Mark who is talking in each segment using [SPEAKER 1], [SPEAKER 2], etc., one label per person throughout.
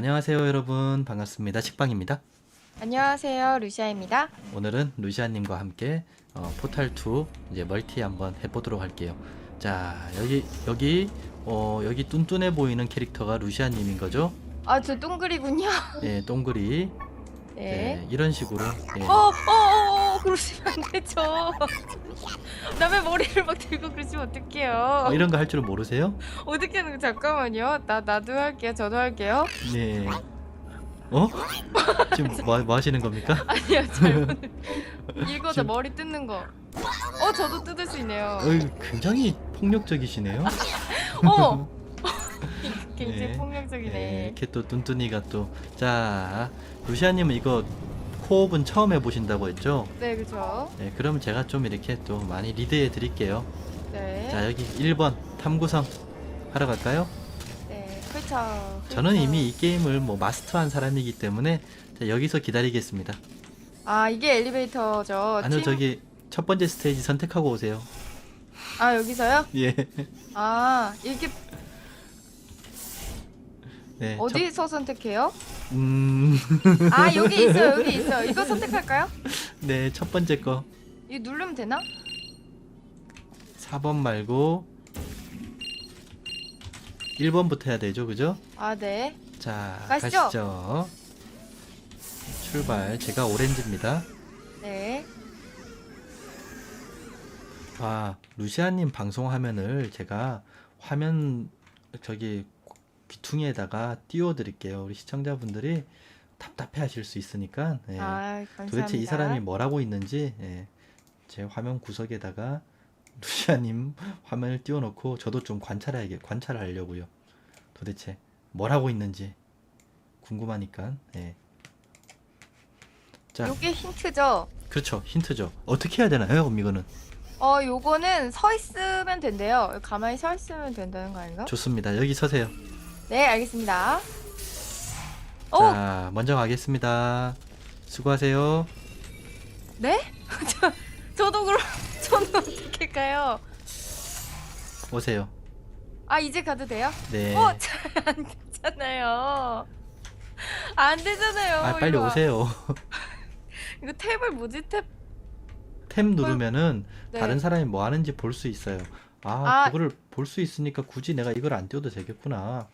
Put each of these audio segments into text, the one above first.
[SPEAKER 1] 안녕하세요 여러분. 반갑습니다. 식빵입니다.
[SPEAKER 2] 안녕하세요, 루시아입니다.
[SPEAKER 1] 오늘은 루시아님과 함께 어, 포탈 2 이제 멀티 한번 해보도록 할게요. 자 여기 여기 어, 여기 뚠뚠해 보이는 캐릭터가 루시아님인 거죠?
[SPEAKER 2] 아, 저 동글이군요.
[SPEAKER 1] 예 동글이
[SPEAKER 2] 네.
[SPEAKER 1] 예, 이런 식으로 예.
[SPEAKER 2] 어, 어, 어, 어, 그러시면 안 되죠. 남의 머리를 막 들고 그러시면 어떡해요.
[SPEAKER 1] 어, 이런 거 할 줄은 모르세요?
[SPEAKER 2] 어떻게 하는 거 잠깐만요. 나 나도 할게요. 저도 할게요.
[SPEAKER 1] 네 어? 지금 뭐, 뭐 하시는 겁니까?
[SPEAKER 2] 아니요, 잘못. 읽어서
[SPEAKER 1] 지금-
[SPEAKER 2] 머리 뜯는 거. 어, 저도 뜯을 수 있네요.
[SPEAKER 1] 어이, 굉장히 폭력적이시네요
[SPEAKER 2] 어, 굉장히
[SPEAKER 1] 네.
[SPEAKER 2] 폭력적이네.
[SPEAKER 1] 네, 이렇게 또 뚠뚠이가 또 자 루시아님은 이거 코업은 처음 해보신다고 했죠?
[SPEAKER 2] 네, 그렇죠.
[SPEAKER 1] 네, 그럼 제가 좀 이렇게 또 많이 리드해 드릴게요.
[SPEAKER 2] 네.
[SPEAKER 1] 자, 여기 1번 탐구성 하러 갈까요?
[SPEAKER 2] 네, 그렇죠.
[SPEAKER 1] 저는
[SPEAKER 2] 그렇죠.
[SPEAKER 1] 이미 이 게임을 뭐 마스터한 사람이기 때문에 자, 여기서 기다리겠습니다.
[SPEAKER 2] 아, 이게 엘리베이터죠.
[SPEAKER 1] 아니요,
[SPEAKER 2] 팀-
[SPEAKER 1] 저기 첫 번째 스테이지 선택하고 오세요.
[SPEAKER 2] 아, 여기서요?
[SPEAKER 1] 예.
[SPEAKER 2] 아, 이렇게
[SPEAKER 1] 네.
[SPEAKER 2] 어디서 선택해요?
[SPEAKER 1] 첫, 음,
[SPEAKER 2] 아 여기 있어 요 여기 있어 요 이거 선택할까요?
[SPEAKER 1] 네, 첫 번째 거
[SPEAKER 2] 이거 누르면 되나?
[SPEAKER 1] 4번 말고 1번부터 해야 되죠, 그죠?
[SPEAKER 2] 아 네
[SPEAKER 1] 자,
[SPEAKER 2] 가시죠.
[SPEAKER 1] 가시죠. 출발. 제가 오렌지입니다.
[SPEAKER 2] 네.
[SPEAKER 1] 아, 루시아님 방송 화면을 제가 화면 저기 귀퉁이에다가 띄워드릴게요. 우리 시청자분들이 답답해 하실 수 있으니까. 예.
[SPEAKER 2] 아
[SPEAKER 1] 도대체 이 사람이 뭘 하고 있는지 예. 제 화면 구석에다가 루시아님 화면을 띄워놓고 저도 좀 관찰하게 관찰하려고요. 도대체 뭘 하고 있는지 궁금하니까. 예. 자,
[SPEAKER 2] 요게 힌트죠?
[SPEAKER 1] 그렇죠. 힌트죠. 어떻게 해야 되나요, 그럼 이거는?
[SPEAKER 2] 어 요거는 서 있으면 된대요 가만히 서 있으면 된다는 거 아닌가?
[SPEAKER 1] 좋습니다. 여기 서세요.
[SPEAKER 2] 네 알겠습니다 오!
[SPEAKER 1] 자, 먼저 가겠습니다. 수고하세요.
[SPEAKER 2] 네? 저, 저도 그럼 저는 어떻게 가요?
[SPEAKER 1] 오세요.
[SPEAKER 2] 아 이제 가도 돼요?
[SPEAKER 1] 네.
[SPEAKER 2] 어? 잘안 되잖아요 안 되잖아요
[SPEAKER 1] 아, 빨리
[SPEAKER 2] 이거.
[SPEAKER 1] 오세요.
[SPEAKER 2] 이거 탭을 뭐지
[SPEAKER 1] 탭템 누르면은
[SPEAKER 2] 네.
[SPEAKER 1] 다른 사람이 뭐 하는지 볼 수 있어요. 아,
[SPEAKER 2] 아.
[SPEAKER 1] 그거를 볼 수 있으니까 굳이 내가 이걸 안 띄워도 되겠구나.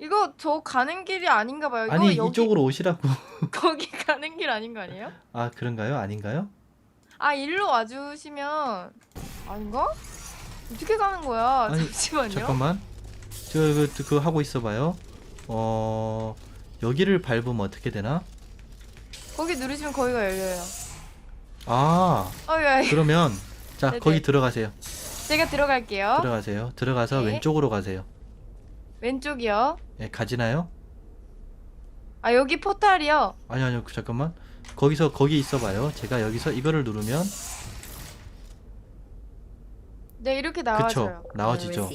[SPEAKER 2] 이거 저 가는 길이 아닌가 봐요. 이거
[SPEAKER 1] 아니,
[SPEAKER 2] 여기
[SPEAKER 1] 이쪽으로 오시라고.
[SPEAKER 2] 거기 가는 길 아닌 거 아니에요?
[SPEAKER 1] 아, 그런가요? 아닌가요?
[SPEAKER 2] 아 일로 와주시면 아닌가? 어떻게 가는 거야?
[SPEAKER 1] 아니,
[SPEAKER 2] 잠시만요.
[SPEAKER 1] 잠깐만. 저 그, 그거 하고 있어 봐요. 어, 여기를 밟으면 어떻게 되나?
[SPEAKER 2] 거기 누르시면 거기가 열려요.
[SPEAKER 1] 아,
[SPEAKER 2] 어, 예.
[SPEAKER 1] 그러면 자,
[SPEAKER 2] 네네.
[SPEAKER 1] 거기 들어가세요.
[SPEAKER 2] 제가 들어갈게요.
[SPEAKER 1] 들어가세요. 들어가서
[SPEAKER 2] 네.
[SPEAKER 1] 왼쪽으로 가세요.
[SPEAKER 2] 왼쪽이요.
[SPEAKER 1] 예, 가지나요?
[SPEAKER 2] 아 여기 포탈이요.
[SPEAKER 1] 아니 아니요 그, 잠깐만 거기서 거기 있어봐요 제가 여기서 이거를 누르면
[SPEAKER 2] 네 이렇게 나와줘요.
[SPEAKER 1] 그쵸 나와지죠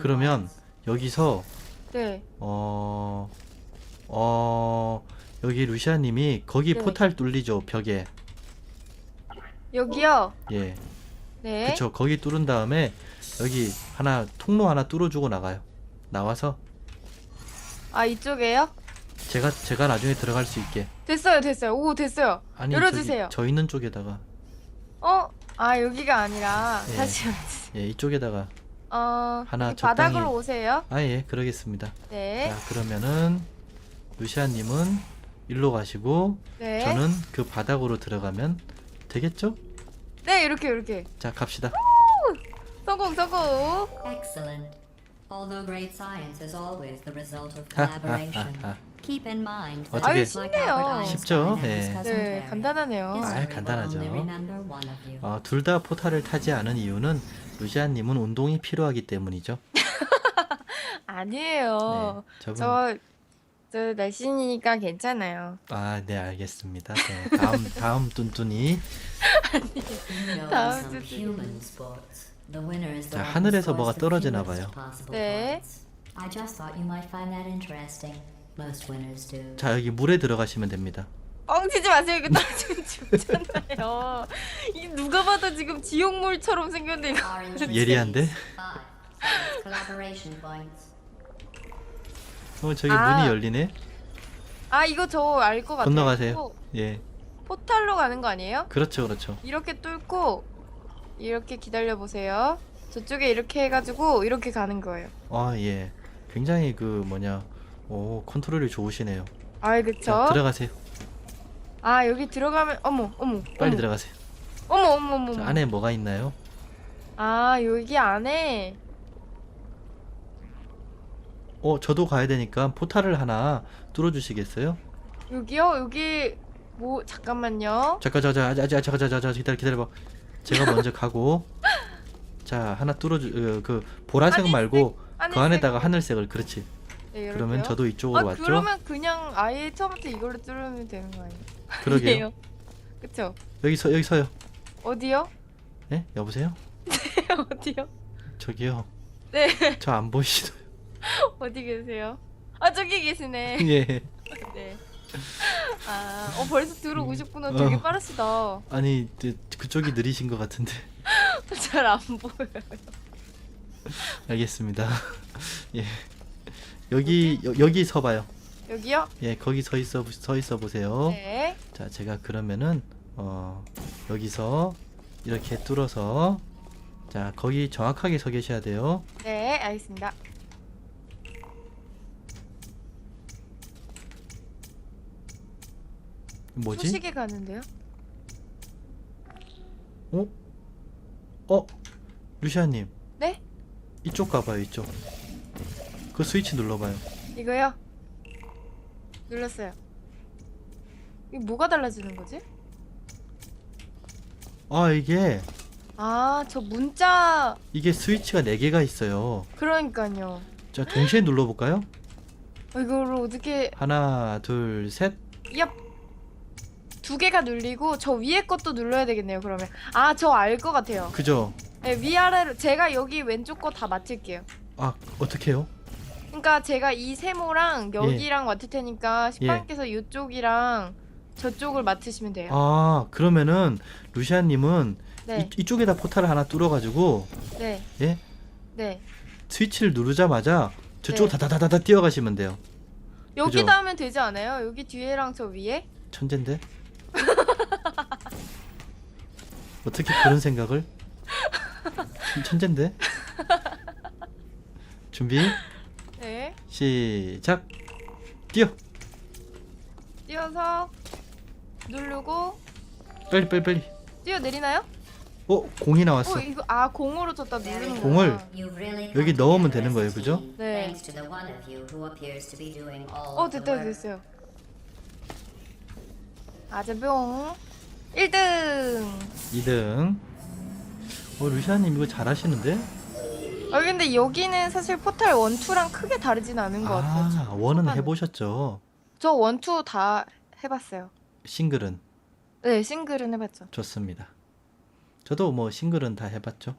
[SPEAKER 1] 그러면. 여기서
[SPEAKER 2] 네.
[SPEAKER 1] 어... 어... 여기 루시아님이 거기
[SPEAKER 2] 네.
[SPEAKER 1] 포탈 뚫리죠 벽에
[SPEAKER 2] 여기요.
[SPEAKER 1] 예
[SPEAKER 2] 네.
[SPEAKER 1] 그쵸 거기 뚫은 다음에 여기 하나 통로 하나 뚫어주고 나가요 나와서
[SPEAKER 2] 아 이쪽에요?
[SPEAKER 1] 제가 제가 나중에 들어갈 수 있게
[SPEAKER 2] 됐어요, 됐어요. 오 됐어요.
[SPEAKER 1] 아니
[SPEAKER 2] 열어주세요.
[SPEAKER 1] 저기 저 있는 쪽에다가
[SPEAKER 2] 어? 아 여기가 아니라
[SPEAKER 1] 예.
[SPEAKER 2] 다시 열어주세요.
[SPEAKER 1] 예 이쪽에다가
[SPEAKER 2] 어
[SPEAKER 1] 하나
[SPEAKER 2] 여기
[SPEAKER 1] 적당히-
[SPEAKER 2] 바닥으로 오세요.
[SPEAKER 1] 아 예 그러겠습니다
[SPEAKER 2] 네.
[SPEAKER 1] 자 그러면은 루시아님은 일로 가시고
[SPEAKER 2] 네.
[SPEAKER 1] 저는 그 바닥으로 들어가면 되겠죠?
[SPEAKER 2] 네 이렇게 이렇게.
[SPEAKER 1] 자 갑시다.
[SPEAKER 2] 성공 성공.
[SPEAKER 3] excellent although great science is always the result of
[SPEAKER 1] 하, 하,
[SPEAKER 3] collaboration keep in mind
[SPEAKER 1] 어떻게-
[SPEAKER 3] that
[SPEAKER 2] 아유,
[SPEAKER 3] like
[SPEAKER 2] 쉽네요.
[SPEAKER 3] Albert Einstein
[SPEAKER 1] 쉽죠?
[SPEAKER 3] and his
[SPEAKER 1] 네.
[SPEAKER 3] cousin
[SPEAKER 2] 네
[SPEAKER 3] Terry,
[SPEAKER 2] 간단하네요.
[SPEAKER 1] 아,
[SPEAKER 3] history will
[SPEAKER 1] 간단하죠.
[SPEAKER 3] only remember one of you.
[SPEAKER 1] 어, 둘 다 포탈을 타지 않은 이유는 루시아님은 운동이 필요하기 때문이죠.
[SPEAKER 2] 아니에요.
[SPEAKER 1] 네, 저분
[SPEAKER 2] 저, 저 날씬이니까 괜찮아요.
[SPEAKER 1] 아, 네 알겠습니다. 네, 다음 다음 뚠뚠이
[SPEAKER 3] Knowing
[SPEAKER 2] 다음
[SPEAKER 3] some
[SPEAKER 2] 주제는-
[SPEAKER 3] human sports, the winner is the
[SPEAKER 1] 자, 하늘에서 뭐가 떨어지나 봐요.
[SPEAKER 3] possible
[SPEAKER 2] 네.
[SPEAKER 3] points. I just thought you might find that interesting. Most winners do.
[SPEAKER 1] 자 여기 물에 들어가시면 됩니다.
[SPEAKER 2] 뻥치지 마세요. 이거 떨어지면 죽잖아요. 이게 누가 봐도 지금 지옥물처럼 생겼는데 이거.
[SPEAKER 1] 예리한데? 어 저기
[SPEAKER 2] 아.
[SPEAKER 1] 문이 열리네.
[SPEAKER 2] 아 이거 저 알 것 같아요.
[SPEAKER 1] 건너가세요. 예,
[SPEAKER 2] 포탈로 가는 거 아니에요?
[SPEAKER 1] 그렇죠, 그렇죠.
[SPEAKER 2] 이렇게 뚫고 이렇게 기다려 보세요. 저쪽에 이렇게 해가지고 이렇게 가는 거예요.
[SPEAKER 1] 아 예, 굉장히 그 뭐냐, 오 컨트롤이 좋으시네요.
[SPEAKER 2] 아 그쵸?
[SPEAKER 1] 자 들어가세요.
[SPEAKER 2] 아 여기 들어가면 어머 어머
[SPEAKER 1] 빨리
[SPEAKER 2] 어머,
[SPEAKER 1] 들어가세요.
[SPEAKER 2] 어머 어머 어머
[SPEAKER 1] 자,
[SPEAKER 2] 어머.
[SPEAKER 1] 안에 뭐가 있나요?
[SPEAKER 2] 아 여기 안에
[SPEAKER 1] 어 저도 가야 되니까 포탈을 하나 뚫어 주시겠어요?
[SPEAKER 2] 여기요 여기 뭐 잠깐만요.
[SPEAKER 1] 잠깐 잠깐 잠깐 잠깐 잠깐 잠깐 잠깐 기다려 기다려 봐. 제가 먼저 가고 자 하나 뚫어주 어, 그 보라색
[SPEAKER 2] 하늘색,
[SPEAKER 1] 말고
[SPEAKER 2] 하늘색.
[SPEAKER 1] 그 안에다가 하늘색을 그렇지.
[SPEAKER 2] 네, 이렇게요?
[SPEAKER 1] 그러면 저도 이쪽으로
[SPEAKER 2] 아
[SPEAKER 1] 왔죠?
[SPEAKER 2] 그러면 그냥 아예 처음부터 이걸로 뚫으면 되는 거 아니에요?
[SPEAKER 1] 그러게요.
[SPEAKER 2] 그쵸?
[SPEAKER 1] 여기 서 여기 서요.
[SPEAKER 2] 어디요?
[SPEAKER 1] 네 여보세요?
[SPEAKER 2] 어디요?
[SPEAKER 1] 저기요.
[SPEAKER 2] 네
[SPEAKER 1] 저 안 보이시나요?
[SPEAKER 2] 어디 계세요? 아 저기 계시네.
[SPEAKER 1] 예.
[SPEAKER 2] 네. 아, 어 벌써 들어오셨구나. 되게
[SPEAKER 1] 어.
[SPEAKER 2] 빠르시다.
[SPEAKER 1] 아니 그- 그쪽이 느리신 것 같은데.
[SPEAKER 2] 잘 안 보여요.
[SPEAKER 1] 알겠습니다. 예. 여기 여, 여기 서봐요.
[SPEAKER 2] 여기요?
[SPEAKER 1] 예 거기 서 있어 보- 서 있어 보세요.
[SPEAKER 2] 네.
[SPEAKER 1] 자 제가 그러면은 어 여기서 이렇게 뚫어서 자 거기 정확하게 서 계셔야 돼요.
[SPEAKER 2] 네, 알겠습니다.
[SPEAKER 1] 뭐지?
[SPEAKER 2] 소식이 가는데요?
[SPEAKER 1] 어? 어? 루시아님
[SPEAKER 2] 네?
[SPEAKER 1] 이쪽 가봐요 이쪽. 그 스위치 눌러봐요.
[SPEAKER 2] 이거요? 눌렀어요. 이게 뭐가 달라지는 거지?
[SPEAKER 1] 아 이게
[SPEAKER 2] 아, 저 문자
[SPEAKER 1] 이게 스위치가 4개가 있어요.
[SPEAKER 2] 그러니까요.
[SPEAKER 1] 자 동시에 눌러볼까요?
[SPEAKER 2] 어, 이거를 어떻게
[SPEAKER 1] 하나 둘 셋.
[SPEAKER 2] 얍. 두 개가 눌리고 저 위에 것도 눌러야 되겠네요. 그러면 아, 저 알 것 같아요.
[SPEAKER 1] 그죠?
[SPEAKER 2] 네, 위아래로 제가 여기 왼쪽 거 다 맞출게요.
[SPEAKER 1] 아 어떻게 해요?
[SPEAKER 2] 그러니까 제가 이 세모랑 여기랑 맡을 테니까
[SPEAKER 1] 예.
[SPEAKER 2] 식빵께서 이쪽이랑 저쪽을 맡으시면 돼요.
[SPEAKER 1] 아 그러면은 루시아님은
[SPEAKER 2] 네,
[SPEAKER 1] 이, 이쪽에다 포탈을 하나 뚫어가지고
[SPEAKER 2] 네,
[SPEAKER 1] 예
[SPEAKER 2] 네.
[SPEAKER 1] 스위치를 누르자마자 저쪽
[SPEAKER 2] 네.
[SPEAKER 1] 다다다다다 뛰어가시면 돼요.
[SPEAKER 2] 여기다 하면 되지 않아요? 여기 뒤에랑 저 위에?
[SPEAKER 1] 천재인데? 어떻게 그런 생각을? 천재인데? 준비
[SPEAKER 2] 네.
[SPEAKER 1] 시작 뛰어
[SPEAKER 2] 띄어서 누르고
[SPEAKER 1] 빨리 빨리 빨리
[SPEAKER 2] 뛰어 내리나요?
[SPEAKER 1] 어 공이 나왔어
[SPEAKER 2] 어 이거 아 공으로 줬다 누르는
[SPEAKER 1] 공을.
[SPEAKER 3] You've really
[SPEAKER 1] 여기 넣으면 되는 거예요, 그죠?
[SPEAKER 2] 네. 어 됐다. 됐어요. 아자병 1등.
[SPEAKER 1] 2등 어 루시아님 이거 잘하시는데?
[SPEAKER 2] 아 근데 여기는 사실 포탈 1, 2랑 크게 다르진 않은 것 같아요.
[SPEAKER 1] 아 원은
[SPEAKER 2] 초반.
[SPEAKER 1] 해보셨죠
[SPEAKER 2] 저 1, 2다 해봤어요.
[SPEAKER 1] 싱글은
[SPEAKER 2] 네 싱글은 해봤죠.
[SPEAKER 1] 좋습니다 저도 뭐 싱글은 다 해봤죠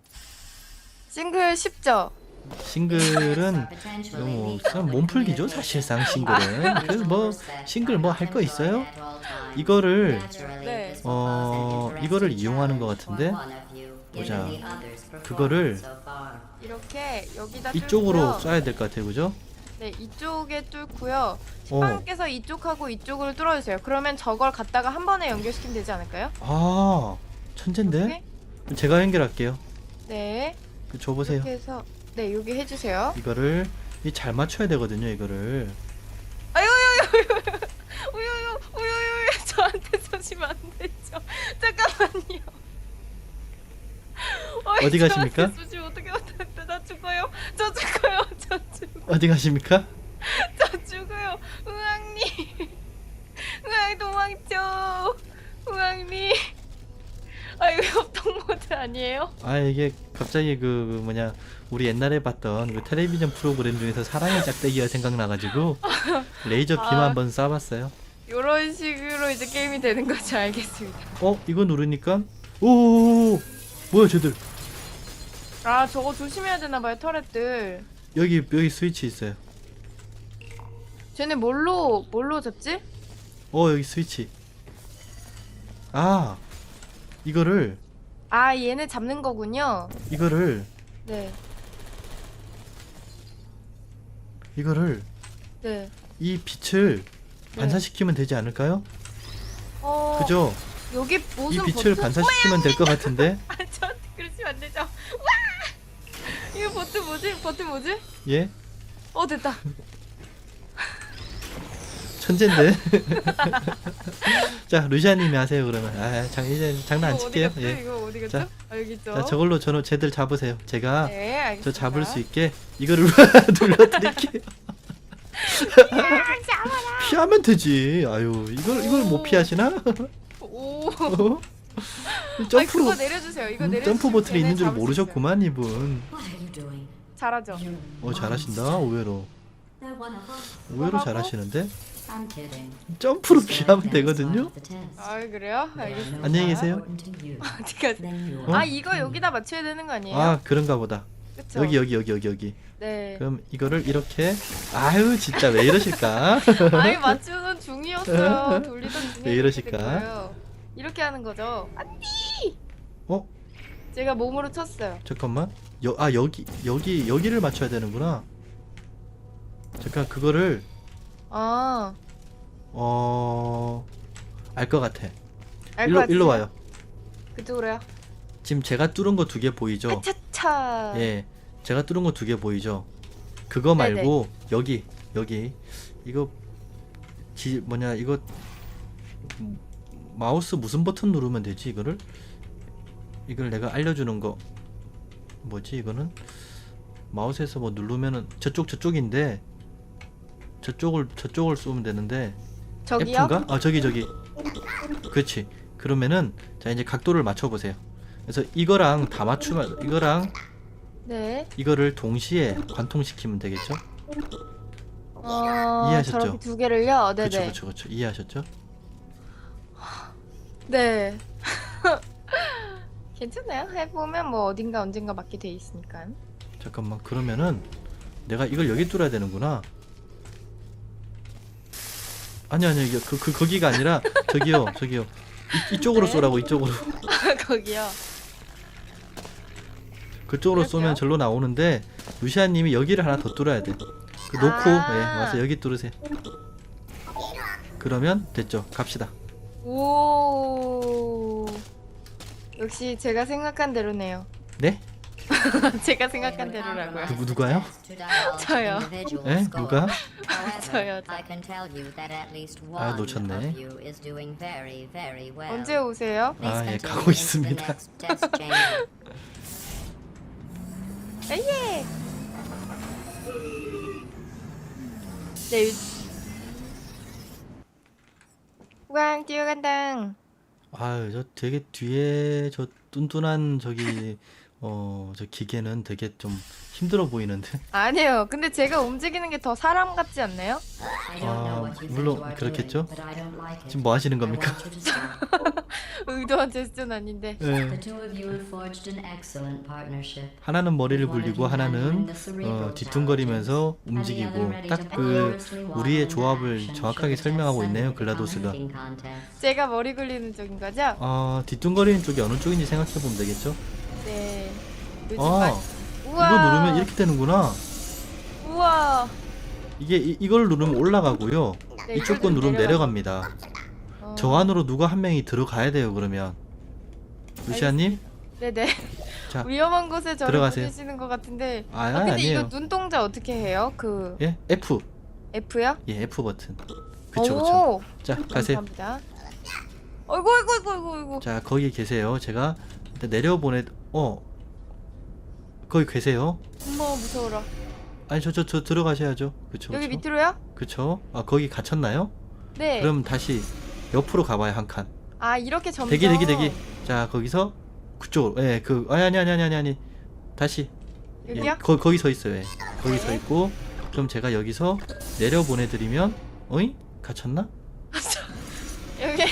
[SPEAKER 2] 싱글 쉽죠?
[SPEAKER 1] 싱글은 뭐 그냥 몸풀기죠. 사실상 싱글은 그래서 뭐 싱글 뭐 할 거 있어요?
[SPEAKER 3] 이거를
[SPEAKER 2] 네.
[SPEAKER 1] 어, 이거를 이용하는 것 같은데 보자. 그거를
[SPEAKER 2] 이렇게 여기다
[SPEAKER 1] 이쪽으로
[SPEAKER 2] 뚫고요.
[SPEAKER 1] 쏴야 될 것 같아요 그죠?
[SPEAKER 2] 네 이쪽에 뚫고요.
[SPEAKER 1] 어.
[SPEAKER 2] 식빵께서 이쪽하고 이쪽을 뚫어주세요. 그러면 저걸 갖다가 한 번에 연결시키면 되지 않을까요?
[SPEAKER 1] 아?
[SPEAKER 2] 이렇게?
[SPEAKER 1] 제가 연결할게요
[SPEAKER 2] 네.
[SPEAKER 1] 그 줘보세요
[SPEAKER 2] 이렇게 해서 네 여기 해주세요.
[SPEAKER 1] 이거를 이 잘 맞춰야 되거든요 이거를
[SPEAKER 2] 우유유 우유유 저한테 쏘시면 안 되죠. 잠깐만요. 어이,
[SPEAKER 1] 어디 가십니까?
[SPEAKER 2] 저한테 쏘시면 어떻게 어떻게 나 죽어요. 저 죽어요. 저 죽.
[SPEAKER 1] 어디 가십니까?
[SPEAKER 2] 저 죽어요. 우왕님. 우왕 도망쳐. 우왕님. 아 이거 협동 모드 아니에요?
[SPEAKER 1] 아 이게 갑자기 그, 그 뭐냐 우리 옛날에 봤던 그 텔레비전 프로그램 중에서 사랑의 짝대기가 생각나가지고 레이저 빔
[SPEAKER 2] 아.
[SPEAKER 1] 한번 쏴봤어요
[SPEAKER 2] 이런 식으로 이제 게임이 되는 거지 알겠습니다.
[SPEAKER 1] 어 이거 누르니까 오 뭐야 쟤들
[SPEAKER 2] 아 저거 조심해야 되나 봐요 터렛들.
[SPEAKER 1] 여기 여기 스위치 있어요
[SPEAKER 2] 쟤네 뭘로 뭘로 잡지?
[SPEAKER 1] 어 여기 스위치 아 이거를
[SPEAKER 2] 아 얘네 잡는 거군요.
[SPEAKER 1] 이거를
[SPEAKER 2] 네.
[SPEAKER 1] 이거를
[SPEAKER 2] 네.
[SPEAKER 1] 이 빛을
[SPEAKER 2] 네.
[SPEAKER 1] 반사시키면 되지 않을까요?
[SPEAKER 2] 어,
[SPEAKER 1] 그죠?
[SPEAKER 2] 여기
[SPEAKER 1] 이
[SPEAKER 2] 무슨
[SPEAKER 1] 빛을? 반사시키면 될 것 같은데
[SPEAKER 2] 아, 저한테 그러시면 안 되죠. 와! 이거 버튼 뭐지? 버튼 뭐지?
[SPEAKER 1] 예
[SPEAKER 2] 어 됐다.
[SPEAKER 1] 천재인데 자 루시아님이 하세요 그러면 아 장 이제 장난 안
[SPEAKER 2] 이거 어디
[SPEAKER 1] 칠게요
[SPEAKER 2] 갔죠?
[SPEAKER 1] 예.
[SPEAKER 2] 이거 어디 갔죠?
[SPEAKER 1] 자,
[SPEAKER 2] 아, 여기 있죠.
[SPEAKER 1] 자 저걸로 저는 쟤들 잡으세요 제가
[SPEAKER 2] 네, 알겠습니다.
[SPEAKER 1] 저 잡을 수 있게 이거를 눌러드릴게요
[SPEAKER 2] 야, 잡아라.
[SPEAKER 1] 피하면 되지 아유 이걸 이걸 못 피하시나
[SPEAKER 2] 오.
[SPEAKER 1] 어?
[SPEAKER 2] 아니,
[SPEAKER 1] 점프로
[SPEAKER 2] 그거 내려주세요. 이거
[SPEAKER 1] 음,
[SPEAKER 2] 내려.
[SPEAKER 1] 점프 버튼이 있는 줄 모르셨구만 이분
[SPEAKER 3] What are you doing?
[SPEAKER 2] 잘하죠.
[SPEAKER 1] 어 잘하신다 의외로
[SPEAKER 3] They're one of us.
[SPEAKER 1] 의외로? 잘하시는데. 점프로 피하면 되거든요.
[SPEAKER 2] 아 그래요? 알겠습니다.
[SPEAKER 1] 안녕히 계세요.
[SPEAKER 3] important to you
[SPEAKER 2] 어디 갔?
[SPEAKER 3] than you
[SPEAKER 1] 어?
[SPEAKER 2] 아. 이거 여기다 맞춰야 되는 거 아니에요?
[SPEAKER 1] 아 그런가 보다
[SPEAKER 2] 그쵸?
[SPEAKER 1] 여기 여기 여기 여기 여기
[SPEAKER 2] 네.
[SPEAKER 1] 그럼 이거를 이렇게 아유 진짜 왜 이러실까
[SPEAKER 2] 아니 맞추는 중이었어요. 돌리던 중에
[SPEAKER 1] 왜 이러실까?
[SPEAKER 2] 이렇게 하는 거죠. 안디.
[SPEAKER 1] 어
[SPEAKER 2] 제가 몸으로 쳤어요.
[SPEAKER 1] 잠깐만 여, 아 여기 여기 여기를 맞춰야 되는구나 잠깐 그거를
[SPEAKER 2] 아.
[SPEAKER 1] 어 알 것 같아
[SPEAKER 2] 알것
[SPEAKER 1] 일로? 일로 와요
[SPEAKER 2] 그쪽으로요.
[SPEAKER 1] 지금 제가 뚫은 거 두 개 보이죠
[SPEAKER 2] 차차차.
[SPEAKER 1] 예 제가 뚫은 거 두 개 보이죠 그거
[SPEAKER 2] 네네.
[SPEAKER 1] 말고 여기 여기 이거 지 뭐냐 이거 음, 마우스 무슨 버튼 누르면 되지 이거를 이걸 내가 알려주는 거 뭐지 이거는 마우스에서 뭐 누르면은 저쪽 저쪽인데 저쪽을 저쪽을 쏘면 되는데
[SPEAKER 2] 저기요?
[SPEAKER 1] F인가? 아 저기 저기 그렇지 그러면은 자 이제 각도를 맞춰 보세요 그래서 이거랑 다 맞추면 이거랑
[SPEAKER 2] 네.
[SPEAKER 1] 이거를 동시에 관통시키면 되겠죠?
[SPEAKER 2] 어,
[SPEAKER 1] 이해하셨죠?
[SPEAKER 2] 저렇게 두 개를요. 네네.
[SPEAKER 1] 그렇죠, 그렇죠, 그렇죠. 이해하셨죠?
[SPEAKER 2] 네. 괜찮아요. 해보면 뭐 어딘가 언젠가 맞게 돼 있으니까.
[SPEAKER 1] 잠깐만, 그러면은 내가 이걸 여기 뚫어야 되는구나. 아니 아니 이게 그, 그 거기가 아니라 저기요, 저기요. 이, 이쪽으로
[SPEAKER 2] 네.
[SPEAKER 1] 쏘라고 이쪽으로.
[SPEAKER 2] 거기요.
[SPEAKER 1] 그쪽으로
[SPEAKER 2] 그렇죠.
[SPEAKER 1] 쏘면 절로 나오는데 루시아님이 여기를 하나 더 뚫어야 돼. 그 놓고
[SPEAKER 2] 아.
[SPEAKER 1] 예, 와서 여기 뚫으세요. 그러면 됐죠. 갑시다.
[SPEAKER 2] 오. 역시 제가 생각한 대로네요.
[SPEAKER 1] 네?
[SPEAKER 2] 제가 생각한 대로라고요.
[SPEAKER 1] 누구 누가요?
[SPEAKER 2] 저요.
[SPEAKER 1] 예? 누가?
[SPEAKER 2] 저요,
[SPEAKER 1] 아, 놓쳤네.
[SPEAKER 2] 언제 오세요?
[SPEAKER 1] 아, 예, 가고 있습니다.
[SPEAKER 2] 예. 네. 유- 우왕 뛰어간다.
[SPEAKER 1] 아유 저 되게 뒤에 저 뚠뚠한 저기 어 저 기계는 되게 좀 힘들어 보이는데
[SPEAKER 2] 아니에요. 근데 제가 움직이는 게 더 사람 같지 않나요?
[SPEAKER 1] 아, 물론 그렇겠죠. 지금 뭐 하시는 겁니까?
[SPEAKER 2] 의도한 제스처는 아닌데.
[SPEAKER 3] Partnership.
[SPEAKER 1] 하나는 머리를 굴리고 하나는 어, 뒤뚱거리면서 움직이고 딱 그 우리의 조합을 정확하게 설명하고 있네요 글라도스가
[SPEAKER 2] 제가 머리 굴리는 쪽인 거죠?
[SPEAKER 1] 아 뒤뚱거리는 쪽이 어느 쪽인지 생각해 보면 되겠죠?
[SPEAKER 2] 네. 요즘
[SPEAKER 1] 아
[SPEAKER 2] 말-
[SPEAKER 1] 이거
[SPEAKER 2] 우와.
[SPEAKER 1] 누르면 이렇게 되는구나
[SPEAKER 2] 우와.
[SPEAKER 1] 이게 이, 이걸 누르면 올라가고요
[SPEAKER 2] 네,
[SPEAKER 1] 이쪽 건 누르면 내려갑니다
[SPEAKER 2] 어.
[SPEAKER 1] 저 안으로 누가 한 명이 들어가야 돼요 그러면 루시아님
[SPEAKER 2] 네네.
[SPEAKER 1] 자
[SPEAKER 2] 위험한 곳에 저를
[SPEAKER 1] 들어가세요.
[SPEAKER 2] 보내시는 것 같은데.
[SPEAKER 1] 아,
[SPEAKER 2] 아, 근데
[SPEAKER 1] 아니에요.
[SPEAKER 2] 이거 눈동자 어떻게 해요? 그
[SPEAKER 1] 예 F
[SPEAKER 2] F요?
[SPEAKER 1] 예 F 버튼 그쵸 그쵸
[SPEAKER 2] 오,
[SPEAKER 1] 자 가세요
[SPEAKER 2] 감사합니다. 어이구 어이구 어이구 어이구 어이구.
[SPEAKER 1] 자 거기 계세요 제가 일단 내려보내 어 거기 계세요
[SPEAKER 2] 어머 무서워라.
[SPEAKER 1] 아니 저 저 저 들어가셔야죠 그쵸
[SPEAKER 2] 여기
[SPEAKER 1] 그쵸
[SPEAKER 2] 밑으로요?
[SPEAKER 1] 그쵸 아 거기 갇혔나요
[SPEAKER 2] 네.
[SPEAKER 1] 그럼 다시 옆으로 가봐요 한 칸
[SPEAKER 2] 아 이렇게 점점.
[SPEAKER 1] 대기 대기 대기 자 거기서 그쪽으로 예 그 아니 아니 아니 아니 아니 다시 예,
[SPEAKER 2] 여기요?
[SPEAKER 1] 거, 거기 서 있어요 예. 거기 서
[SPEAKER 2] 네.
[SPEAKER 1] 있고 그럼 제가 여기서 내려 보내드리면 어이 갇혔나
[SPEAKER 2] 여기.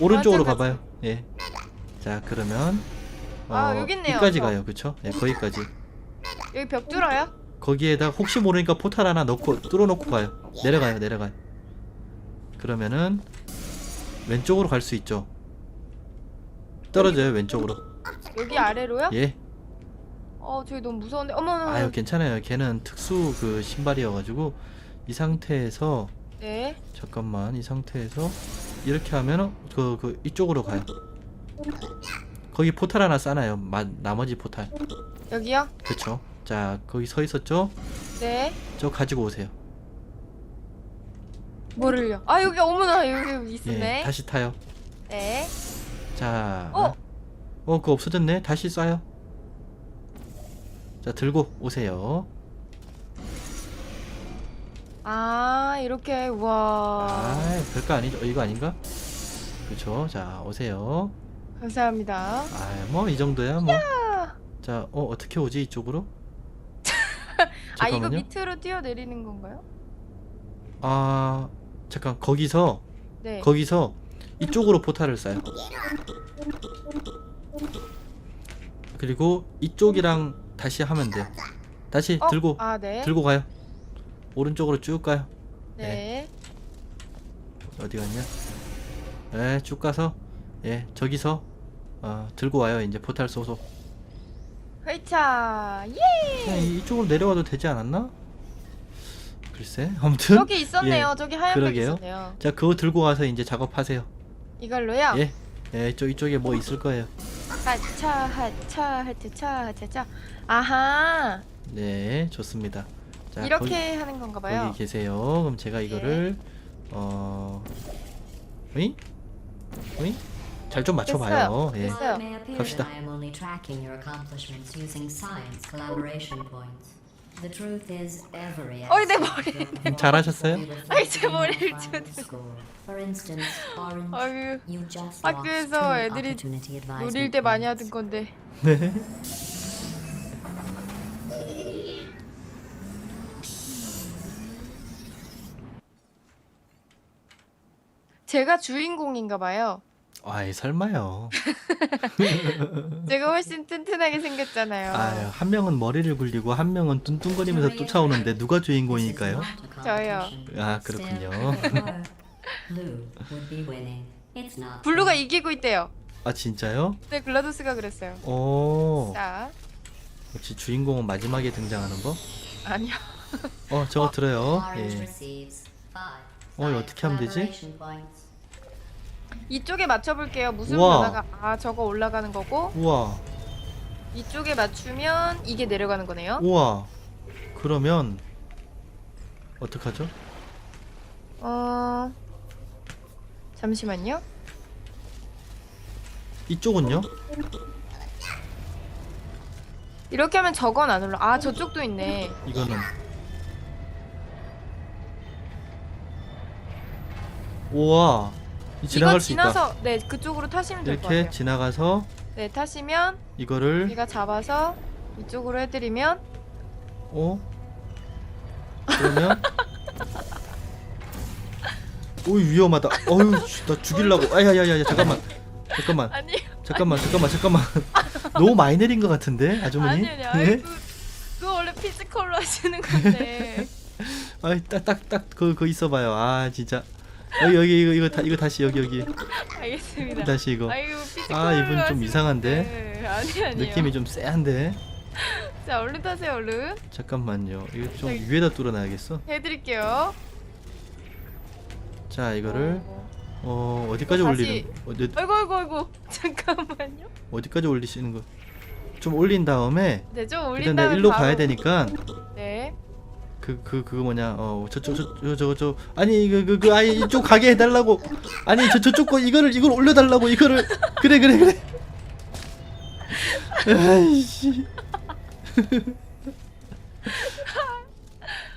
[SPEAKER 1] 오른쪽으로
[SPEAKER 2] 맞아,
[SPEAKER 1] 가봐요 예 자 그러면 어,
[SPEAKER 2] 아, 여기 있네요,
[SPEAKER 1] 여기까지
[SPEAKER 2] 저.
[SPEAKER 1] 가요 그쵸 예 거기까지
[SPEAKER 2] 여기 벽 뚫어요?
[SPEAKER 1] 거기에다 혹시 모르니까 포탈 하나 넣고 뚫어놓고 가요. 내려가요, 내려가요. 그러면은 왼쪽으로 갈 수 있죠. 떨어져요, 왼쪽으로.
[SPEAKER 2] 여기 아래로요?
[SPEAKER 1] 예.
[SPEAKER 2] 어 저기 너무 무서운데. 어머 어머.
[SPEAKER 1] 아유, 괜찮아요. 걔는 특수 그 신발이어가지고 이 상태에서
[SPEAKER 2] 네.
[SPEAKER 1] 잠깐만 이 상태에서 이렇게 하면은 그, 그 이쪽으로 가요. 거기 포탈 하나 싸놔요. 마, 나머지 포탈.
[SPEAKER 2] 여기요?
[SPEAKER 1] 그쵸? 자 거기 서 있었죠?
[SPEAKER 2] 네.
[SPEAKER 1] 저 가지고 오세요.
[SPEAKER 2] 뭐를요? 아 여기 어머나 여기, 여기
[SPEAKER 1] 예,
[SPEAKER 2] 있었네.
[SPEAKER 1] 다시 타요.
[SPEAKER 2] 네.
[SPEAKER 1] 자,
[SPEAKER 2] 어?
[SPEAKER 1] 어, 그거 없어졌네. 다시 쏴요. 자, 들고 오세요.
[SPEAKER 2] 아 이렇게 우와.
[SPEAKER 1] 아, 별거 아니죠? 어, 이거 아닌가? 그쵸? 자, 오세요.
[SPEAKER 2] 감사합니다.
[SPEAKER 1] 아, 뭐 이 정도야, 뭐. 자, 어, 어떻게 오지 이쪽으로?
[SPEAKER 2] 아 이거
[SPEAKER 1] 잠깐만요.
[SPEAKER 2] 밑으로 뛰어내리는 건가요?
[SPEAKER 1] 아, 잠깐 거기서
[SPEAKER 2] 네.
[SPEAKER 1] 거기서 이쪽으로 포탈을 쏴요. 그리고 이쪽이랑 다시 하면 돼요. 다시
[SPEAKER 2] 어?
[SPEAKER 1] 들고
[SPEAKER 2] 아 네.
[SPEAKER 1] 들고 가요. 오른쪽으로 쭉 가요.
[SPEAKER 2] 네.
[SPEAKER 1] 어디 갔냐? 네, 쭉 가서 예, 저기서 어, 들고 와요. 이제 포탈 쏘소.
[SPEAKER 2] 회차. 예.
[SPEAKER 1] 그냥 이- 이쪽으로 내려와도 되지 않았나? 글쎄. 아무튼
[SPEAKER 2] 저기 있었네요. 저기 하얀 벽
[SPEAKER 1] 그러게요.
[SPEAKER 2] 있었네요.
[SPEAKER 1] 자, 그거 들고 와서 이제 작업하세요.
[SPEAKER 2] 이걸로요.
[SPEAKER 1] 예. 예, 이쪽 이쪽에 뭐 있을 거예요.
[SPEAKER 2] 하차 하차 하차차 하차차. 아하.
[SPEAKER 1] 네, 좋습니다. 자,
[SPEAKER 2] 이렇게 하는 건가
[SPEAKER 1] 거기,
[SPEAKER 2] 봐요.
[SPEAKER 1] 거기 계세요. 그럼 제가 이거를 어, 어이? 어이? 잘 좀 맞춰 봐요. 예.
[SPEAKER 2] 됐어요.
[SPEAKER 1] 갑시다.
[SPEAKER 3] that I am only tracking your accomplishments using science collaboration points, the truth is every
[SPEAKER 2] 어이, 내 머리.
[SPEAKER 1] 잘하셨어요?
[SPEAKER 2] 아이, 제 머리를
[SPEAKER 3] final
[SPEAKER 2] 쳐-
[SPEAKER 3] score. For instance, Orange,
[SPEAKER 2] 아유
[SPEAKER 3] you just lost
[SPEAKER 2] 학교에서 애들이
[SPEAKER 3] opportunity advisement
[SPEAKER 2] 노릴 때 많이 하던. 건데.
[SPEAKER 1] 네.
[SPEAKER 2] 제가 주인공인가 봐요.
[SPEAKER 1] 아이, 설마요.
[SPEAKER 2] 제가 훨씬 튼튼하게 생겼잖아요.
[SPEAKER 1] 아유, 한 명은 머리를 굴리고 한 명은 뚱뚱거리면서 쫓아오는데 누가 주인공일까요?
[SPEAKER 3] A
[SPEAKER 2] 저요.
[SPEAKER 1] 아, 그렇군요.
[SPEAKER 2] 블루가. 이기고 있대요.
[SPEAKER 1] 아, 진짜요?
[SPEAKER 2] 네, 글라도스가 그랬어요.
[SPEAKER 1] 오.
[SPEAKER 2] 자,
[SPEAKER 1] 역시 주인공은 마지막에 등장하는 법?
[SPEAKER 2] 아니요.
[SPEAKER 1] 어, 저거 들어요. 예. 어, 이거 어떻게 하면 되지?
[SPEAKER 2] 이쪽에 맞춰볼게요. 무슨
[SPEAKER 1] 우와.
[SPEAKER 2] 변화가? 아, 저거 올라가는 거고
[SPEAKER 1] 우와.
[SPEAKER 2] 이쪽에 맞추면 이게 내려가는 거네요.
[SPEAKER 1] 우와. 그러면 어떡하죠?
[SPEAKER 2] 어, 잠시만요.
[SPEAKER 1] 이쪽은요?
[SPEAKER 2] 이렇게 하면 저건 안 올라. 아, 저쪽도 있네.
[SPEAKER 1] 이거는 우와. 이 지나갈
[SPEAKER 2] 이거
[SPEAKER 1] 수 있다.
[SPEAKER 2] 지나서 네 그쪽으로 타시면 될것
[SPEAKER 1] 이렇게. 지나가서
[SPEAKER 2] 네 타시면
[SPEAKER 1] 이거를
[SPEAKER 2] 우리가 잡아서 이쪽으로 해드리면
[SPEAKER 1] 어? 그러면 오이 위험하다. 어휴, 씨, 나 죽일라고. 아야야야, 잠깐만. 잠깐만.
[SPEAKER 2] 아니
[SPEAKER 1] 잠깐만, 잠깐만, 잠깐만. 너무 많이 내린 것 같은데, 아주머니?
[SPEAKER 2] 아니 아니
[SPEAKER 1] 네?
[SPEAKER 2] 아니 그, 그거 원래 피지컬로 하시는 건데
[SPEAKER 1] 아이, 딱, 딱, 딱, 그, 그 있어봐요. 아, 진짜. 여기, 여기, 이거, 이거, 다, 이거 다시, 여기, 여기.
[SPEAKER 2] 알겠습니다.
[SPEAKER 1] 다시 이거.
[SPEAKER 2] 아이고 피지컬로
[SPEAKER 1] 아, 이분 좀
[SPEAKER 2] 하시는
[SPEAKER 1] 이상한데?
[SPEAKER 2] 건데. 아니 아니요.
[SPEAKER 1] 느낌이 좀 쎄한데?
[SPEAKER 2] 자 얼른 타세요 얼른
[SPEAKER 1] 잠깐만요. 이거 좀
[SPEAKER 2] 저기-
[SPEAKER 1] 위에다 뚫어놔야겠어.
[SPEAKER 2] 해드릴게요.
[SPEAKER 1] 자, 이거를,
[SPEAKER 2] 어.
[SPEAKER 1] 어, 어디까지
[SPEAKER 2] 다시-
[SPEAKER 1] 올리는, 어디,
[SPEAKER 2] 아이고 아이고 아이고 잠깐만요.
[SPEAKER 1] 어디까지 올리시는 거? 좀 올린 다음에,
[SPEAKER 2] 네좀 올린
[SPEAKER 1] 일단 내가
[SPEAKER 2] 다음에
[SPEAKER 1] 일로 가야 되니까,
[SPEAKER 2] 네.
[SPEAKER 1] 그 그 그거 뭐냐 어 저쪽 저 저 저 저 아니 그 그 그 아니 이쪽 가게 해달라고. 아니 저 저쪽 거 이거를 이걸 올려달라고 이거를. 그래 그래 그래. 아이씨.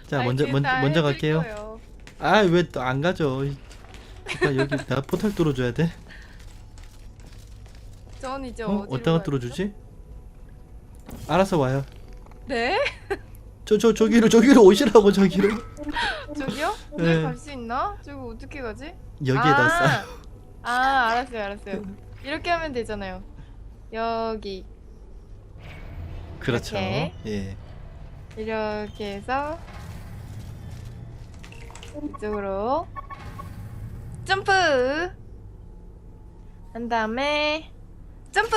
[SPEAKER 1] 자 먼저 먼저 먼저 갈게요. 아 왜 또 안 가죠? 그러니까 여기 나 포탈 뚫어줘야 돼?
[SPEAKER 2] 전 이제
[SPEAKER 1] 어?
[SPEAKER 2] 어디로
[SPEAKER 1] 어디다가
[SPEAKER 2] 가야
[SPEAKER 1] 뚫어주지? 알아서 와요.
[SPEAKER 2] 네?
[SPEAKER 1] 저 저 저기로 저기로 오시라고 저기로
[SPEAKER 2] 저기요?
[SPEAKER 1] 네.
[SPEAKER 2] 저기 갈수 있나? 저기 어떻게 가지?
[SPEAKER 1] 여기에다
[SPEAKER 2] 아, 싸아 알았어요 알았어요 이렇게 하면 되잖아요 여기
[SPEAKER 1] 그렇죠
[SPEAKER 2] 이렇게.
[SPEAKER 1] 예
[SPEAKER 2] 이렇게 해서 이쪽으로 점프 한 다음에 점프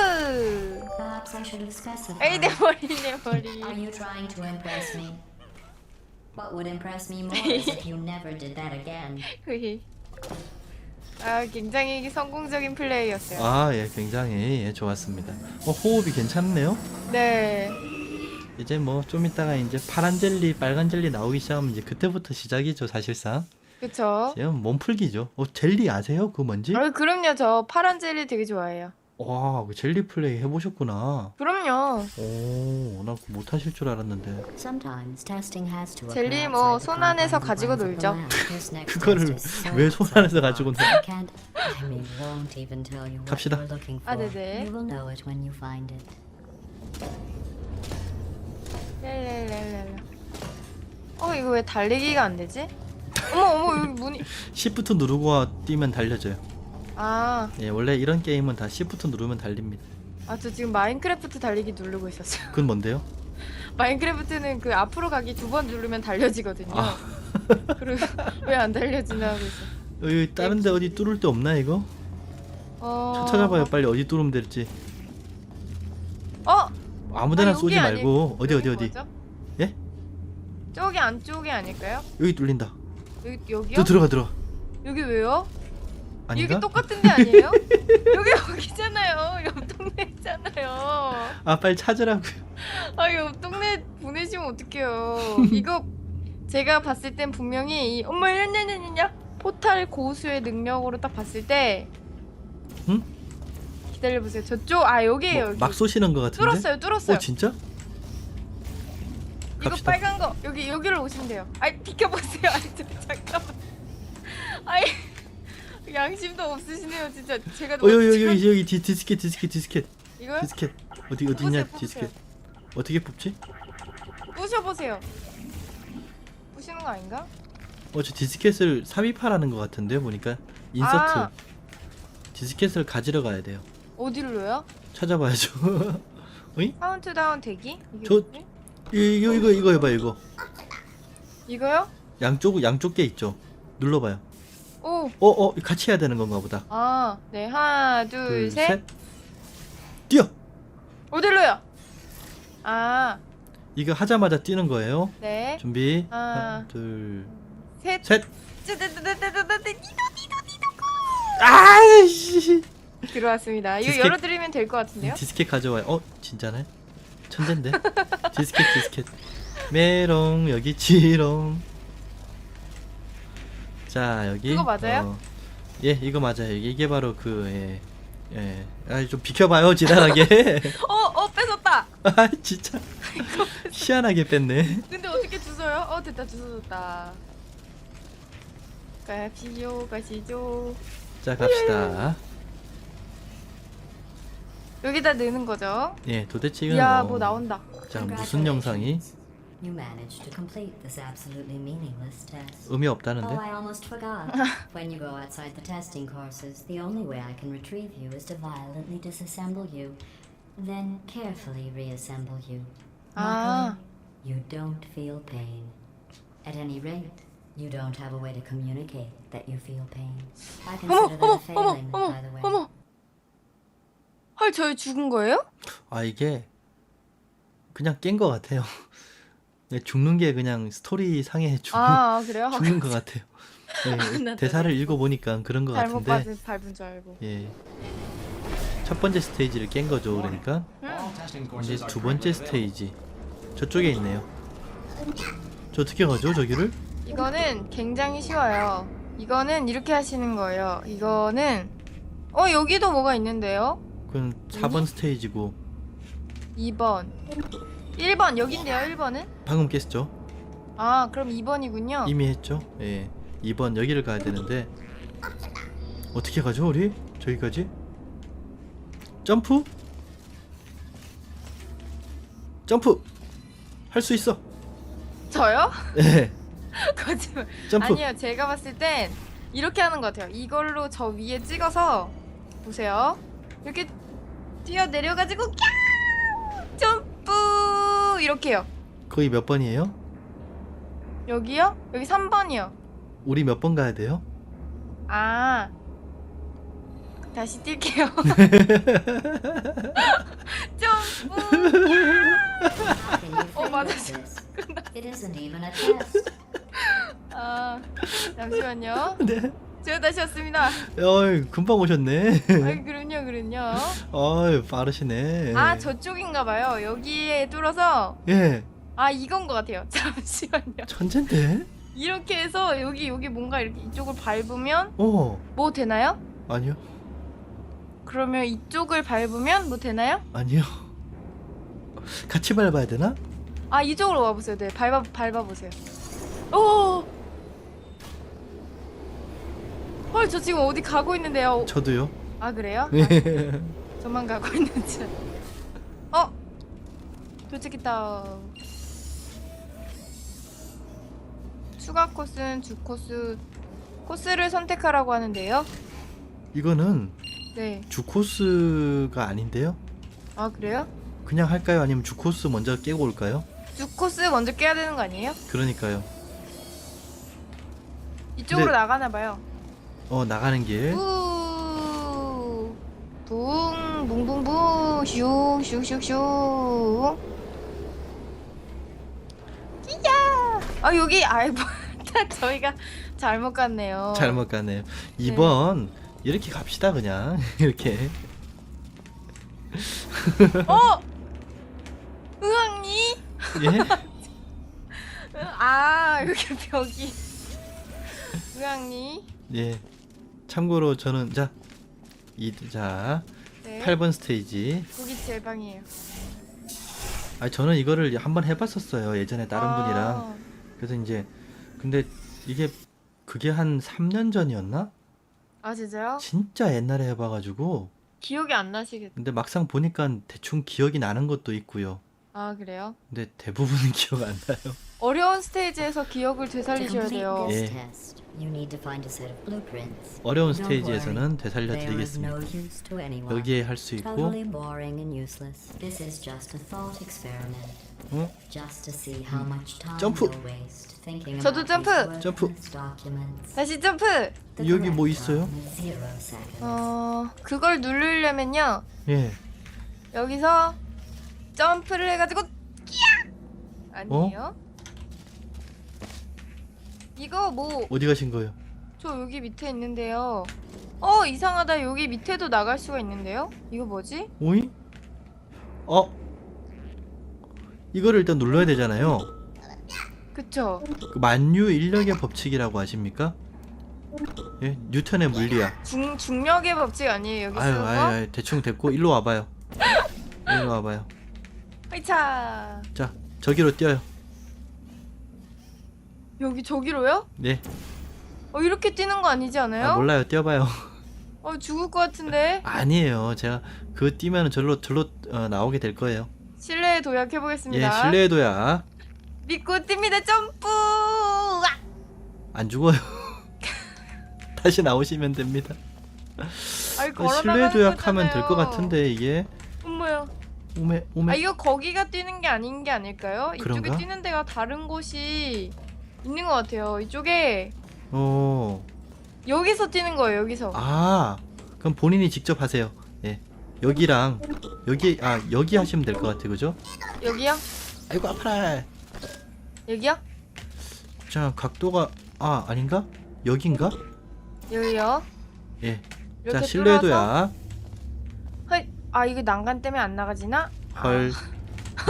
[SPEAKER 3] Perhaps I should have specified.
[SPEAKER 2] 에이 내 머리 내 머리
[SPEAKER 3] Are you trying to impress me? What would impress me more is if you never did that again.
[SPEAKER 2] 흐히. 아 굉장히 성공적인 플레이였어요.
[SPEAKER 1] 아, 예, 굉장히 예, 좋았습니다. 어, 호흡이 괜찮네요.
[SPEAKER 2] 네.
[SPEAKER 1] 이제 뭐좀 이따가 이제 파란 젤리, 빨간 젤리 나오기 시작하면 이제 그때부터 시작이죠, 사실상.
[SPEAKER 2] 그쵸.
[SPEAKER 1] 지금 몸풀기죠. 어, 젤리 아세요? 그거 뭔지?
[SPEAKER 2] 아 그럼요. 저 파란 젤리 되게 좋아해요.
[SPEAKER 1] 와, 그 젤리 플레이 해보셨구나.
[SPEAKER 2] 그럼요.
[SPEAKER 1] 오, 나 그거 못하실 줄 알았는데.
[SPEAKER 3] Sometimes testing has to
[SPEAKER 2] 젤리 뭐 손 안에서 가지고 놀죠.
[SPEAKER 1] 그거를 왜 손 안에서 가지고
[SPEAKER 3] what
[SPEAKER 1] 갑시다.
[SPEAKER 2] 아, 네네. 렐렐렐렐. 어 이거 왜 달리기가 안 되지? 어머 어머 여기 문이.
[SPEAKER 1] Shift 누르고 뛰면 달려져요.
[SPEAKER 2] 아,
[SPEAKER 1] 예, 원래 이런 게임은 다 Shift 누르면 달립니다.
[SPEAKER 2] 아 저 지금 마인크래프트 달리기 누르고 있었어요.
[SPEAKER 1] 그건 뭔데요?
[SPEAKER 2] 마인크래프트는 그 앞으로 가기 두 번 누르면 달려지거든요.
[SPEAKER 1] 아.
[SPEAKER 2] 그리고 왜 안 달려지나 하고 있어.
[SPEAKER 1] 여기 다른 데 어디 뚫을 데 없나 이거?
[SPEAKER 2] 어.
[SPEAKER 1] 차 찾아봐요 빨리 어디 뚫으면 될지
[SPEAKER 2] 어.
[SPEAKER 1] 아무 데나
[SPEAKER 2] 아, 여기
[SPEAKER 1] 쏘지
[SPEAKER 2] 아니-
[SPEAKER 1] 말고 어디 어디
[SPEAKER 2] 여기
[SPEAKER 1] 어디
[SPEAKER 2] 뭐죠?
[SPEAKER 1] 예?
[SPEAKER 2] 저기 안쪽이 아닐까요?
[SPEAKER 1] 여기 뚫린다
[SPEAKER 2] 여기 여기요?
[SPEAKER 1] 또 들어가 들어가
[SPEAKER 2] 여기 왜요?
[SPEAKER 1] 아닌가?
[SPEAKER 2] 여기 똑같은 데 아니에요? 여기 여기잖아요. 옆 동네잖아요.
[SPEAKER 1] 아 빨리 찾으라고
[SPEAKER 2] 아, 옆 동네 보내시면 어떡해요. 이거 제가 봤을 땐 분명히 이 엄마 냐냐냐냐 포탈 고수의 능력으로 딱 봤을 때
[SPEAKER 1] 응?
[SPEAKER 2] 기다려 보세요. 저쪽 아 여기에요.
[SPEAKER 1] 뭐,
[SPEAKER 2] 여기.
[SPEAKER 1] 막 쏘시는 거 같은데?
[SPEAKER 2] 뚫었어요. 뚫었어요.
[SPEAKER 1] 어 진짜?
[SPEAKER 2] 이거
[SPEAKER 1] 갑시다.
[SPEAKER 2] 빨간 거 여기 여기로 오시면 돼요. 아이 비켜 보세요. 아이 저, 잠깐만. 아이 양심도 없으시네요, 진짜. 제가
[SPEAKER 1] 어 여기 여기 여기 여기 디, 디스켓 디스켓 디스켓
[SPEAKER 2] 이거요?
[SPEAKER 1] 디스켓 어디 어디 있냐
[SPEAKER 2] 뽑으세요,
[SPEAKER 1] 디스켓 어떻게 뽑지?
[SPEAKER 2] 부셔 보세요. 부시는 거 아닌가?
[SPEAKER 1] 어저 디스켓을 삽입하라는 거 같은데 보니까 인서트
[SPEAKER 2] 아.
[SPEAKER 1] 디스켓을 가지러 가야 돼요
[SPEAKER 2] 어디로요?
[SPEAKER 1] 찾아봐야죠 어이?
[SPEAKER 2] 카운트다운 대기? 이게
[SPEAKER 1] 저-
[SPEAKER 2] 뭐지?
[SPEAKER 1] 이거 이거 이거 해봐 이거
[SPEAKER 2] 이거요?
[SPEAKER 1] 양쪽 양쪽 게 있죠 눌러봐요
[SPEAKER 2] 오.
[SPEAKER 1] 어 어 같이 해야 되는 건가 보다
[SPEAKER 2] 아, 네. 하나, 둘,
[SPEAKER 1] 둘,
[SPEAKER 2] 셋.
[SPEAKER 1] 셋. 뛰어!
[SPEAKER 2] 어디로요? 아,
[SPEAKER 1] 이거 하자마자 뛰는 거예요.
[SPEAKER 2] 네.
[SPEAKER 1] 준비.
[SPEAKER 2] 아.
[SPEAKER 1] 하나, 둘,
[SPEAKER 2] 셋.
[SPEAKER 1] 셋.
[SPEAKER 2] 쯔드드드드드드 니도 니도
[SPEAKER 1] 아이씨.
[SPEAKER 2] 들어왔습니다. 이거
[SPEAKER 1] 디스켓-
[SPEAKER 2] 열어드리면 될 것 같은데요?
[SPEAKER 1] 디스켓 가져와요. 어, 진짜네. 천재인데. 디스켓, 디스켓. 메롱 여기 지롱. 자 여기.
[SPEAKER 2] 그거 맞아요?
[SPEAKER 1] 어, 예, 이거 맞아요. 이게 바로 그 예. 예. 아, 좀 비켜봐요, 지랄하게.
[SPEAKER 2] 어, 어, 뺏었다.
[SPEAKER 1] 아, 진짜. 희한하게 뺐네.
[SPEAKER 2] 근데 어떻게 주워요? 어, 됐다, 주워졌다. 가시죠, 가시죠.
[SPEAKER 1] 자, 갑시다.
[SPEAKER 2] 여기다 넣는 거죠?
[SPEAKER 1] 예, 도대체 이건
[SPEAKER 2] 이야,
[SPEAKER 1] 뭐-
[SPEAKER 2] 뭐 나온다.
[SPEAKER 1] 자, 무슨 영상이
[SPEAKER 3] You managed to complete this absolutely meaningless test.
[SPEAKER 1] 의미
[SPEAKER 3] Oh,
[SPEAKER 1] 없다는데?
[SPEAKER 3] I almost forgot. when you go outside the testing courses, the only way I can retrieve you is to violently disassemble you, then carefully reassemble you.
[SPEAKER 2] 아.
[SPEAKER 3] Luckily, you don't feel pain. At any rate, you don't have a way to communicate that you feel pain. I
[SPEAKER 2] 어머,
[SPEAKER 3] consider that
[SPEAKER 2] 어머,
[SPEAKER 3] a
[SPEAKER 2] 어머,
[SPEAKER 3] failing,
[SPEAKER 2] 어머,
[SPEAKER 3] by the way.
[SPEAKER 2] 어머. 헐, 저희 죽은 거예요?
[SPEAKER 1] 아 이게 그냥 깬 것 같아요. 네, 죽는 게 그냥 스토리 상에 죽는,
[SPEAKER 2] 아, 그래요?
[SPEAKER 1] 죽는 것 같아요. 예,
[SPEAKER 2] 나
[SPEAKER 1] 대사를 읽어보니까 그런 것
[SPEAKER 2] 잘못
[SPEAKER 1] 같은데
[SPEAKER 2] 받은 밟은 줄 알고.
[SPEAKER 1] 예. 첫 번째 스테이지를 깬 거죠 그러니까 이제 두 번째 스테이지 저쪽에 있네요 저 어떻게 가죠 저기를?
[SPEAKER 2] 이거는 굉장히 쉬워요. 이거는 이렇게 하시는 거예요. 이거는 어 여기도 뭐가 있는데요?
[SPEAKER 1] 그건 4번 스테이지고
[SPEAKER 2] 2번, 1번 여긴데요. 1번은?
[SPEAKER 1] 방금 깼죠?
[SPEAKER 2] 아 그럼 2번이군요.
[SPEAKER 1] 이미 했죠? 예 2번 여기를 가야 되는데 어떻게 가죠 우리? 저기까지? 점프? 점프! 할 수 있어
[SPEAKER 2] 저요?
[SPEAKER 1] 예
[SPEAKER 2] 거짓말.
[SPEAKER 1] 점프
[SPEAKER 2] 아니요. 제가 봤을 땐 이렇게 하는 것 같아요. 이걸로 저 위에 찍어서 보세요. 이렇게 뛰어 내려가지고 캬! 점프 이렇게요.
[SPEAKER 1] 거기 몇 번이에요?
[SPEAKER 2] 여기요? 여기 3번이요.
[SPEAKER 1] 우리 몇 번 가야 돼요?
[SPEAKER 2] 아 다시 뛸게요. 점프.
[SPEAKER 3] You
[SPEAKER 2] 어 맞아.
[SPEAKER 3] It isn't even a test.
[SPEAKER 2] 아 잠시만요.
[SPEAKER 1] 네.
[SPEAKER 2] 제가 다시 왔습니다.
[SPEAKER 1] 어이, 금방 오셨네.
[SPEAKER 2] 아이 그럼요 그럼요.
[SPEAKER 1] 어이, 빠르시네.
[SPEAKER 2] 아 저쪽인가 봐요. 여기에 뚫어서
[SPEAKER 1] 예,
[SPEAKER 2] 아 이건 것 같아요. 잠시만요.
[SPEAKER 1] 천재인데?
[SPEAKER 2] 이렇게 해서 여기 여기 뭔가 이렇게 이쪽을 밟으면
[SPEAKER 1] 어,
[SPEAKER 2] 뭐 되나요?
[SPEAKER 1] 아니요,
[SPEAKER 2] 그러면 이쪽을 밟으면 뭐 되나요?
[SPEAKER 1] 아니요. 같이 밟아야 되나?
[SPEAKER 2] 아 이쪽으로 와보세요. 네 밟아 밟아 보세요. 오. 헐 저 지금 어디 가고 있는데요.
[SPEAKER 1] 저도요.
[SPEAKER 2] 아 그래요?
[SPEAKER 1] 네.
[SPEAKER 2] 저만 가고 있는지. 어 도착했다. 추가 코스는 주 코스 코스를 선택하라고 하는데요.
[SPEAKER 1] 이거는
[SPEAKER 2] 네.
[SPEAKER 1] 주 코스가 아닌데요?
[SPEAKER 2] 아 그래요?
[SPEAKER 1] 그냥 할까요? 아니면 주 코스 먼저 깨고 올까요?
[SPEAKER 2] 주 코스 먼저 깨야 되는 거 아니에요?
[SPEAKER 1] 그러니까요.
[SPEAKER 2] 이쪽으로
[SPEAKER 1] 네.
[SPEAKER 2] 나가나 봐요.
[SPEAKER 1] 어, 나가는 길.
[SPEAKER 2] 우. 붕 붕붕붕 슝 슝 슝슝. 끼야. 아 여기 아이고 저희가 잘못 갔네요.
[SPEAKER 1] 잘못 가네요. 2번 이렇게 갑시다 그냥 이렇게.
[SPEAKER 2] 어. 의왕니?
[SPEAKER 1] 예?
[SPEAKER 2] 아 여기 벽이. 의왕니.
[SPEAKER 1] 예. 참고로 저는 자, 이, 자,
[SPEAKER 2] 네.
[SPEAKER 1] 8번 스테이지.
[SPEAKER 2] 거기 제 방이에요.
[SPEAKER 1] 아, 저는 이거를 한번 해봤었어요. 예전에 다른
[SPEAKER 2] 아.
[SPEAKER 1] 분이랑. 그래서 이제 근데 이게 그게 한 3년 전이었나?
[SPEAKER 2] 아 진짜요?
[SPEAKER 1] 진짜 옛날에 해봐가지고.
[SPEAKER 2] 기억이 안 나시겠.
[SPEAKER 1] 근데 막상 보니까 대충 기억이 나는 것도 있고요.
[SPEAKER 2] 아 그래요?
[SPEAKER 1] 근데 대부분은 기억 안 나요.
[SPEAKER 2] 어려운 스테이지에서 기억을 되살리셔야 돼요.
[SPEAKER 1] 예.
[SPEAKER 3] Test, you need to find a set of blueprints.
[SPEAKER 1] 어려운 스테이지에서는
[SPEAKER 3] They are of
[SPEAKER 1] 되살려 드리겠습니다.
[SPEAKER 3] no use to anyone.
[SPEAKER 1] 여기에 할 수 있고,
[SPEAKER 3] Totally boring and useless. This is just a thought experiment.
[SPEAKER 1] 어?
[SPEAKER 3] Just to see how much time
[SPEAKER 1] 점프.
[SPEAKER 3] you'll waste thinking
[SPEAKER 2] 저도
[SPEAKER 3] these
[SPEAKER 1] 점프.
[SPEAKER 3] worthless documents.
[SPEAKER 2] 다시 점프.
[SPEAKER 3] The
[SPEAKER 1] 여기 뭐
[SPEAKER 3] correct
[SPEAKER 1] 있어요?
[SPEAKER 3] time is zero seconds.
[SPEAKER 2] 어 그걸 누르려면요
[SPEAKER 1] 예.
[SPEAKER 2] 여기서 점프를 해가지고 끼야 아니에요? 이거 뭐저
[SPEAKER 1] 어디 가신 거예요?
[SPEAKER 2] 여기 밑에 있는데요. 어 이상하다 여기 밑에도 나갈 수가 있는데요? 이거 뭐지?
[SPEAKER 1] 오이? 어? 이거를 일단 눌러야 되잖아요.
[SPEAKER 2] 그쵸?
[SPEAKER 1] 그 만유 인력의 법칙이라고 아십니까? 예, 뉴턴의 물리학.
[SPEAKER 2] 중 중력의 법칙 아니에요 여기
[SPEAKER 1] 아유,
[SPEAKER 2] 쓰는
[SPEAKER 1] 아유,
[SPEAKER 2] 거?
[SPEAKER 1] 아유, 대충 됐고 일로 와봐요. 일로 와봐요.
[SPEAKER 2] 으차
[SPEAKER 1] 자, 저기로 뛰어요.
[SPEAKER 2] 여기 저기로요?
[SPEAKER 1] 네,
[SPEAKER 2] 어 이렇게 뛰는 거 아니지 않아요?
[SPEAKER 1] 아, 몰라요, 뛰어봐요.
[SPEAKER 2] 어 죽을 것 같은데
[SPEAKER 1] 아니에요, 제가 그거 뛰면 절로 절로 어, 나오게 될 거예요.
[SPEAKER 2] 실내에 도약해
[SPEAKER 1] 예,
[SPEAKER 2] 보겠습니다.
[SPEAKER 1] 실내도야.
[SPEAKER 2] 믿고 뜁니다 점프. 으악!
[SPEAKER 1] 안 죽어요. 다시 나오시면 됩니다.
[SPEAKER 2] 아이
[SPEAKER 1] 어,
[SPEAKER 2] 걸어
[SPEAKER 1] 실내 도약하면 될것 같은데 이게
[SPEAKER 2] 엄마야.
[SPEAKER 1] 오메 오메
[SPEAKER 2] 아 이거 거기가 뛰는 게 아닌 게 아닐까요? 이쪽에
[SPEAKER 1] 그런가?
[SPEAKER 2] 뛰는 데가 다른 곳이 있는 것 같아요. 이쪽에
[SPEAKER 1] 어.
[SPEAKER 2] 여기서 뛰는 거예요. 여기서.
[SPEAKER 1] 아, 그럼 본인이 직접 하세요. 예. 여기랑 여기 아 여기 하시면 될 것 같아요, 그죠?
[SPEAKER 2] 여기요?
[SPEAKER 1] 아이고 아파라.
[SPEAKER 2] 여기요?
[SPEAKER 1] 자 각도가 아 아닌가? 여긴가?
[SPEAKER 2] 여기요.
[SPEAKER 1] 예.
[SPEAKER 2] 이렇게
[SPEAKER 1] 자 실내도야.
[SPEAKER 2] 헐. 아 이거 난간 때문에 안 나가지나?
[SPEAKER 1] 헐.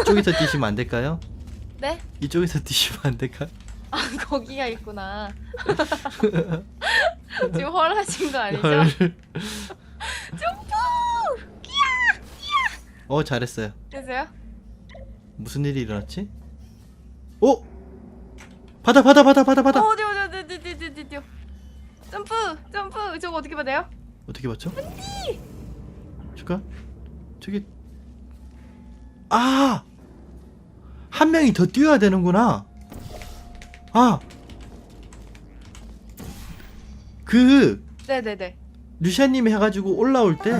[SPEAKER 1] 이쪽에서 뛰시면 안 될까요?
[SPEAKER 2] 네?
[SPEAKER 1] 이쪽에서 뛰시면 안 될까?
[SPEAKER 2] 아 거기가 있구나. 지금 헐하신 거 아니죠?
[SPEAKER 1] 헐. 어 잘했어요.
[SPEAKER 2] 되세요?
[SPEAKER 1] 무슨 일이 일어났지? 오! 받아 받아 받아 받아 받아.
[SPEAKER 2] 어, 어디 어디 어디 어디 어디 어디 어디 점프 점프 저거 어떻게 받아요?
[SPEAKER 1] 어떻게 봤죠? 잠깐 저기 아! 한 명이 더 뛰어야 되는구나 아! 그
[SPEAKER 2] 네네네.
[SPEAKER 1] 루시아님이 해가지고 올라올 때